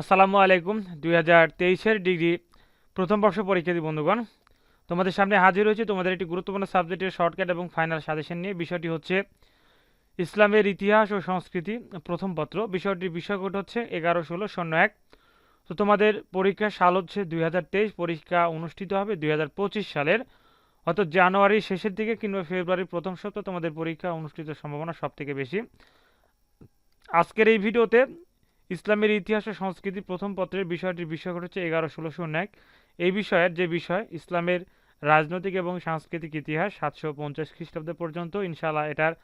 আসসালামু আলাইকুম, দুই হাজার তেইশের ডিগ্রি প্রথম বর্ষ পরীক্ষার্থী বন্ধুগণ। তোমাদের সামনে হাজির হয়েছে তোমাদের একটি গুরুত্বপূর্ণ সাবজেক্টের শর্টকাট এবং ফাইনাল সাজেশন নিয়ে। বিষয়টি হচ্ছে ইসলামের ইতিহাস ও সংস্কৃতি প্রথম পত্র। বিষয়টির বিষয়কোড হচ্ছে এগারো, ষোলো, শূন্য, এক। তো তোমাদের পরীক্ষার সাল হচ্ছে দুই হাজার তেইশ, পরীক্ষা অনুষ্ঠিত হবে দুই হাজার পঁচিশ সালের। অর্থাৎ জানুয়ারির শেষের দিকে কিংবা ফেব্রুয়ারির প্রথম সপ্তাহ তোমাদের পরীক্ষা অনুষ্ঠিত সম্ভাবনা সব থেকে বেশি। আজকের এই ভিডিওতে ইসলামের ইতিহাস সংস্কৃতি প্রথম পত্রের বিষয়টির বিষয় হচ্ছে এগারো, ষোলো, শূন্য, এক। এই বিষয়ের যে বিষয়, ইসলামের রাজনৈতিক এবং সাংস্কৃতিক ইতিহাস সাতশো পঞ্চাশ খ্রিস্টাব্দ পর্যন্ত, ইনশাআল্লাহ এটার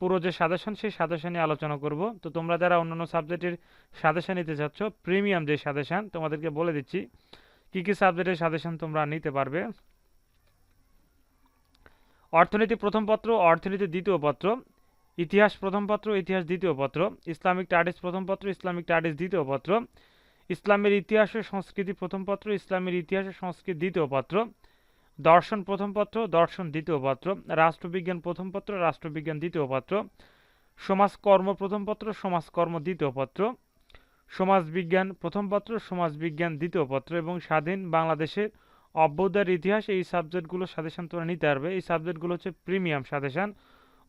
পুরো যে সাজেশন, সেই সাজেশন নিয়ে আলোচনা করব। তো তোমরা যারা অন্যান্য সাবজেক্টের সাজেশন নিতে চাচ্ছ, প্রিমিয়াম যে সাজেশন, তোমাদেরকে বলে দিচ্ছি, কী কী সাবজেক্টের সাজেশন তোমরা নিতে পারবে। অর্থনীতি প্রথম পত্র অর্থনীতি দ্বিতীয় পত্র। ইতিহাস প্রথম পত্র, ইতিহাস দ্বিতীয় পত্র, ইসলামিক স্টাডিজ প্রথম পত্র, ইসলামিক স্টাডিজ দ্বিতীয় পত্র, ইসলামের ইতিহাস ও সংস্কৃতি প্রথম পত্র, ইসলামের ইতিহাস ও সংস্কৃতি দ্বিতীয় পত্র, দর্শন প্রথম পত্র, দর্শন দ্বিতীয় পত্র, রাষ্ট্রবিজ্ঞান প্রথম পত্র, রাষ্ট্রবিজ্ঞান দ্বিতীয় পত্র, সমাজকর্ম প্রথম পত্র, সমাজকর্ম দ্বিতীয় পত্র, সমাজবিজ্ঞান প্রথম পত্র, সমাজবিজ্ঞান দ্বিতীয় পত্র এবং স্বাধীন বাংলাদেশের অভ্যুদয়ের ইতিহাস এই সাবজেক্টগুলো সাজেশন তোমরা নিতে পারবে। এই সাবজেক্টগুলো হচ্ছে প্রিমিয়াম সাজেশন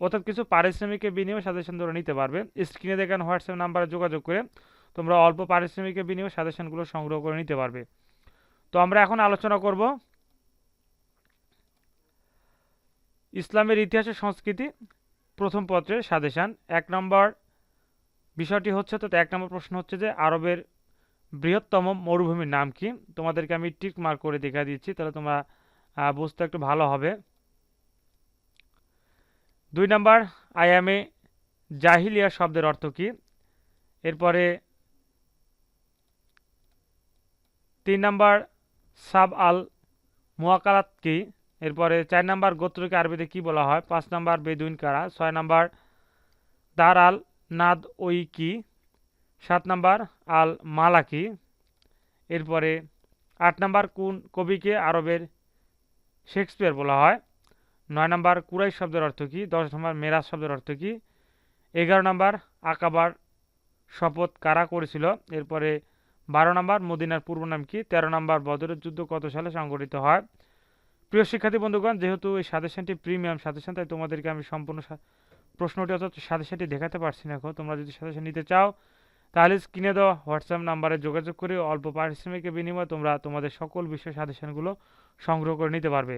অর্থাৎ কিছু পারিশ্রমিকের বিনিময়ে সাজেশন তোমরা নিতে পারবে। স্ক্রিনে দেখানো হোয়াটসঅ্যাপ নাম্বারে যোগাযোগ করে তোমরা অল্প পারিশ্রমিকের বিনিময়ে সাজেশনগুলো সংগ্রহ করে নিতে পারবে। তো আমরা এখন আলোচনা করব ইসলামের ইতিহাস ও সংস্কৃতি, প্রথম পত্রের সাজেশান। এক নম্বর বিষয়টি হচ্ছে তো এক নম্বর প্রশ্ন হচ্ছে যে, আরবের বৃহত্তম মরুভূমির নাম কি? তোমাদেরকে আমি টিক মার্ক করে দেখা দিচ্ছি, তাহলে তোমরা বুঝতে একটু ভালো হবে। দুই নাম্বার আয়ামে জাহিলিয়া শব্দের অর্থ কি? এরপরে তিন নাম্বার, সাব আল মুয়াকালাত কি? এরপরে চার নাম্বার, গোত্রকে আরবিতে কি বলা হয়? পাঁচ নাম্বার, বেদুইন কারা? ছয় নাম্বার, দার আল নাদ ওই কি? সাত নাম্বার, আল মালাকি এরপরে আট নাম্বার, কোন কবিকে আরবের শেক্সপিয়ার বলা হয়। নয় নম্বর কুরাই শব্দের অর্থ কী? দশ নম্বর মেরাজ শব্দের অর্থ কী? এগারো নম্বর আকাবার শপথ কারা করেছিল? এরপরে বারো নম্বর মদিনার পূর্ব নাম কি? তেরো নম্বর বদরের যুদ্ধ কত সালে সংগঠিত হয়? প্রিয় শিক্ষার্থী বন্ধুগণ, যেহেতু এই সাজেশনটি প্রিমিয়াম সাজেশন, তাই তোমাদেরকে আমি সম্পূর্ণ প্রশ্নটি অর্থাৎ সাজেশনটি দেখাতে পারছি না। এখন তোমরা যদি সাজেশন নিতে চাও, তাহলে স্ক্রিনে দেওয়া হোয়াটসঅ্যাপ নাম্বারে যোগাযোগ করে অল্প পারিশ্রমিকের বিনিময়ে তোমরা তোমাদের সকল বিষয় সাজেশনগুলো সংগ্রহ করে নিতে পারবে।